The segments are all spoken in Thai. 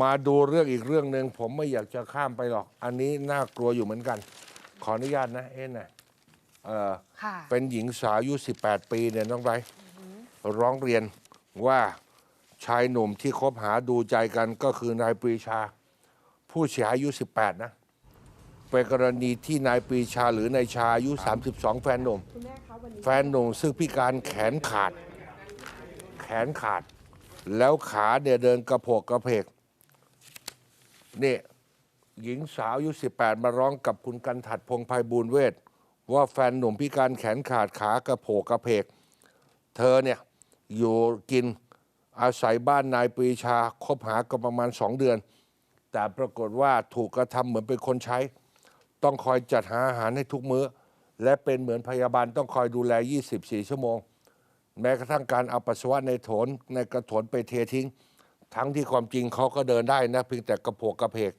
มาดูเรื่องอีกเรื่องหนึ่งผมไม่อยากจะข้ามไปหรอก อันนี้น่ากลัวอยู่เหมือนกัน ขออนุญาตนะ เอ็นนะเออค่ะ เป็นหญิงสาวอายุ 18 ปีเนี่ยน้องไบรท์ร้องเรียนว่าชายหนุ่มที่คบหาดูใจกันก็คือนายปรีชา ผู้เสียหายอายุ 18 นะเป็นกรณีที่นายปรีชาหรือนายชาอายุ 32 แฟนหนุ่ม แฟนหนุ่มซึ่งพิการแขนขาด แขนขาด แล้วขาเนี่ยเดินกระโผกกระเพก นี่หญิงสาวอายุ 18 มาร้องกับคุณกันถัดพงษ์ภัยบูลย์เวทว่าแฟนหนุ่มพิการแขนขาดขากระโผกกระเพก เธอเนี่ยอยู่กินอาศัยบ้านนายปรีชาคบหากันประมาณสองเดือน แต่ปรากฏว่าถูกกระทำเหมือนเป็นคนใช้ ต้องคอยจัดหาอาหารให้ทุกมื้อ และเป็นเหมือนพยาบาลต้องคอยดูแล 24 ชั่วโมง แม้กระทั่งการเอาปัสสาวะในโถนในกระโถนไปเททิ้ง ทั้งที่ความจริงเขาก็เดินได้นะเพียงแต่กระโผกกระเพก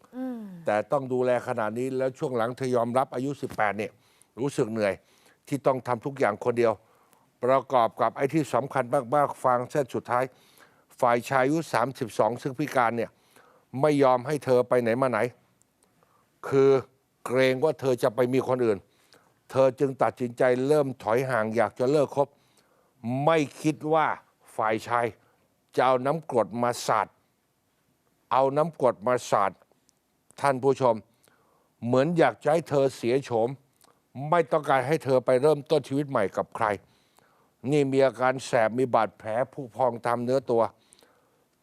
แต่ต้องดูแลขนาดนี้แล้วช่วงหลังเธอยอมรับอายุ 18 เนี่ย รู้สึกเหนื่อย ที่ต้องทำทุกอย่างคนเดียว ประกอบกับไอ้ที่สำคัญมากๆฟังเส้นสุดท้าย ฝ่ายชายอายุ 32 ซึ่งพิการเนี่ย ไม่ยอมให้เธอไปไหนมาไหน คือเกรงว่าเธอจะไปมีคนอื่น เธอจึงตัดสินใจเริ่มถอยห่างอยากจะเลิกคบ ไม่คิดว่าฝ่ายชาย จะเอาน้ำกรดมาสาดเอาน้ำกรดมาสาดท่านผู้ชม เหมือนอยากจะให้เธอเสียโฉม ไม่ต้องการให้เธอไปเริ่มต้นชีวิตใหม่กับใคร นี่มีอาการแสบมีบาดแผลผุพองตามเนื้อตัว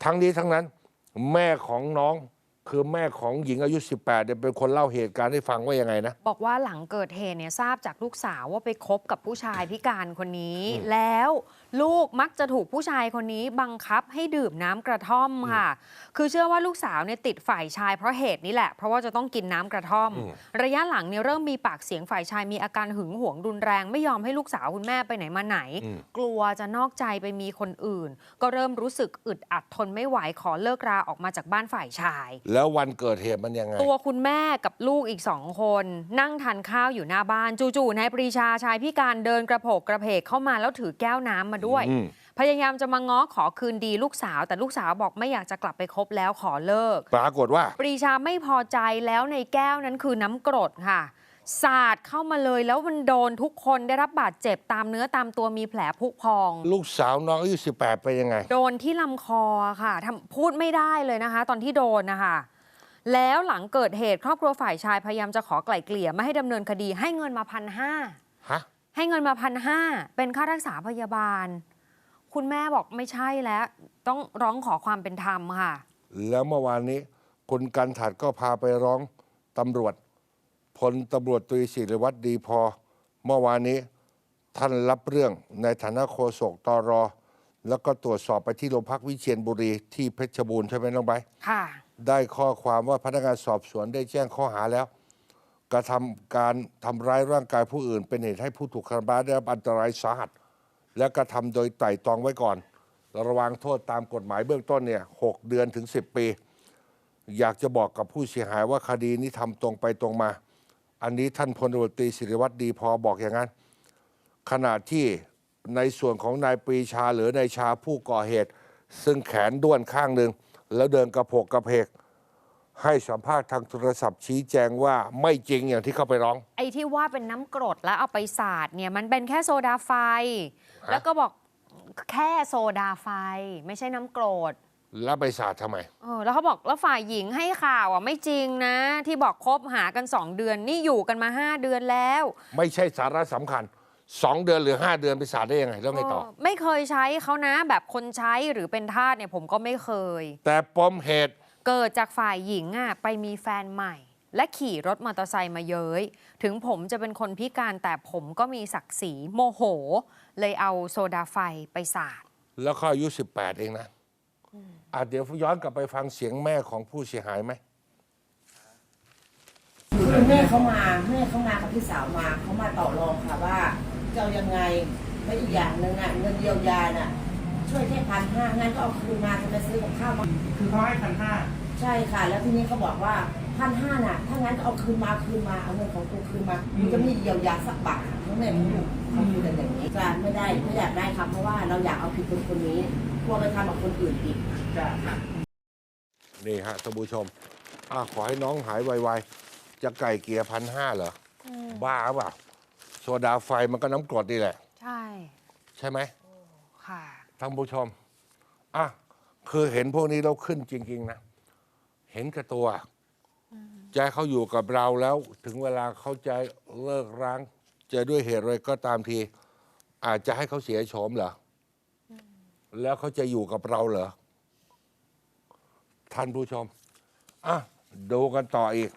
ทั้งนี้ทั้งนั้น แม่ของน้องคือแม่ของหญิงอายุ 18เนี่ยเป็นคนเล่าเหตุการณ์ให้ฟังว่ายังไงนะ บอกว่าหลังเกิดเหตุเนี่ยทราบจากลูกสาวว่าไปคบกับผู้ชายพิการคนนี้ แล้วลูกมักจะถูกผู้ชายคนนี้บังคับให้ดื่มน้ำกระท่อมค่ะ คือเชื่อว่าลูกสาวเนี่ยติดฝ่ายชายเพราะเหตุนี้แหละ เพราะว่าจะต้องกินน้ำกระท่อม ระยะหลังเนี่ยเริ่มมีปากเสียงฝ่ายชายมีอาการหึงหวงรุนแรง ไม่ยอมให้ลูกสาวคุณแม่ไปไหนมาไหนอืมกลัวจะนอกใจไปมีคนอื่น ก็เริ่มรู้สึกอึดอัดทนไม่ไหวขอเลิกราออกมาจากบ้านฝ่ายชาย แล้ววันเกิดเหตุมันยังไง ตัวคุณแม่กับลูกอีกสองคน นั่งทานข้าวอยู่หน้าบ้านจู่ๆนายปรีชาชายพิการเดินกระโผกกระเพกเข้ามาแล้วถือแก้วน้ำมาด้วยอืมพยายามจะมาง้อขอคืนดีลูกสาว แต่ลูกสาวบอกไม่อยากจะกลับไปคบแล้วขอเลิก ปรากฏว่า ปรีชาไม่พอใจแล้วในแก้วนั้นคือน้ำกรดค่ะสาดเข้ามาเลยแล้วมันโดนทุกคนได้รับบาดเจ็บตามเนื้อตามตัวมีแผลผุพอง ลูกสาวน้องอายุ18ไปนยังไง โดนที่ลำคอค่ะทำพูดไม่ได้เลยนะคะ ตอนที่โดนนะคะแล้วหลังเกิดเหตุครอบครัวฝ่ายชายพยายามจะขอไกล่เกลี่ยไม่ให้ดำเนินคดีให้เงินมาพันห้าฮะ ให้เงินมาพันห้าเป็นค่ารักษาพยาบาล คุณแม่บอกไม่ใช่แล้ว ต้องร้องขอความเป็นธรรมค่ะ แล้วเมื่อวานนี้ คุณกันถัดก็พาไปร้องตำรวจพลตำรวจตรีศิริวัตรดีพอ เมื่อวานนี้ท่านรับเรื่องในฐานะโฆษกตรแล้วก็ตรวจสอบไปที่โรงพักวิเชียรบุรีที่เพชรบูรณ์ใช่ไหมน้องไบร์ทค่ะ ได้ข้อความว่าพนักงานสอบสวนได้แจ้งข้อหาแล้ว กระทำการทำร้ายร่างกายผู้อื่น เป็นเหตุให้ผู้ถูกทำร้ายได้รับอันตรายสาหัส และกระทำโดยไตร่ตรองไว้ก่อน ระวังโทษตามกฎหมายเบื้องต้นเนี่ยหกเดือนถึง 10 ปี อยากจะบอกกับผู้เสียหายว่าคดีนี้ทำตรงไปตรงมา อันนี้ท่านพลตำรวจตรีศิริวัตรดีพอบอกอย่างนั้น ขณะที่ในส่วนของนายปรีชาหรือนายชาผู้ก่อเหตุ ซึ่งแขนด้วนข้างหนึ่งแล้วเดินกระโผกกระเพก ให้สัมภาษณ์ทางโทรศัพท์ชี้แจงว่าไม่จริงอย่างที่เขาไปร้อง ไอ้ที่ว่าเป็นน้ำกรดแล้วเอาไปสาดเนี่ยมันเป็นแค่โซดาไฟ แล้วก็บอกแค่โซดาไฟ ไม่ใช่น้ำกรดแล้วไปสาดทำไมเออแล้วเขาบอกแล้วฝ่ายหญิงให้ข่าวอะไม่จริงนะ ที่บอกคบหากัน 2 เดือนนี่อยู่กันมา 5 เดือนแล้ว ไม่ใช่สาระสำคัญสองเดือนหรือห้าเดือนไปสาดได้ยังไงแล้วไงต่อเออไม่เคยใช้เขานะแบบคนใช้หรือเป็นทาสเนี่ยผมก็ไม่เคย แต่ปมเหตุ เกิดจากฝ่ายหญิงอะไปมีแฟนใหม่ และขี่รถมอเตอร์ไซค์มาเย้ย ถึงผมจะเป็นคนพิการแต่ผมก็มีศักดิ์ศรีโมโห เลยเอาโซดาไฟไปสาด แล้วเขาอายุ 18 เองนะอะเดี๋ยวย้อนกลับไปฟังเสียงแม่ของผู้เสียหายไหมคือแม่เขามาแม่เขามากับพี่สาวมาเขามาต่อรองค่ะว่าจะเอายังไงและอีกอย่างหนึ่งอะเงินเยียวยาน่ะ ช่วยแค่พันห้างั้นก็เอาคืนมาจะไปซื้อกับข้าวมาคือเขาให้พันห้า ใช่ค่ะ แล้วทีนี้เขาบอกว่าพันห้าน่ะ ถ้างั้นก็เอาคืนมาคืนมาเอาเงินของกูคืนมามึงจะไม่เยียวยาสักบาททั้งแม่ของลูกเขาพูดกันอย่างนี้จะไม่ได้ไม่อยากได้ครับเพราะว่าเราอยากเอาผิดคนคนนี้กลัวไปทำกับคนอื่นอีกจะนี่ฮะท่านผู้ชมอะขอให้น้องหายไวๆ จะไก่เกลียพันห้าเหรออืมบ้าเปล่าโซดาไฟมันก็น้ำกรดนี่แหละ ใช่ ใช่ไหมค่ะท่านผู้ชมอะคือเห็นพวกนี้เราขึ้นจริง ๆ นะ เห็นกับตัวใจะให้เขาอยู่กับเราแล้ว ถึงเวลาเขาจะเลิกร้างจะด้วยเหตุอะไรก็ตามที อาจจะให้เขาเสียโฉมเหรออแล้วเขาจะอยู่กับเราเหรอท่านผู้ชมอะดูกันต่ออีก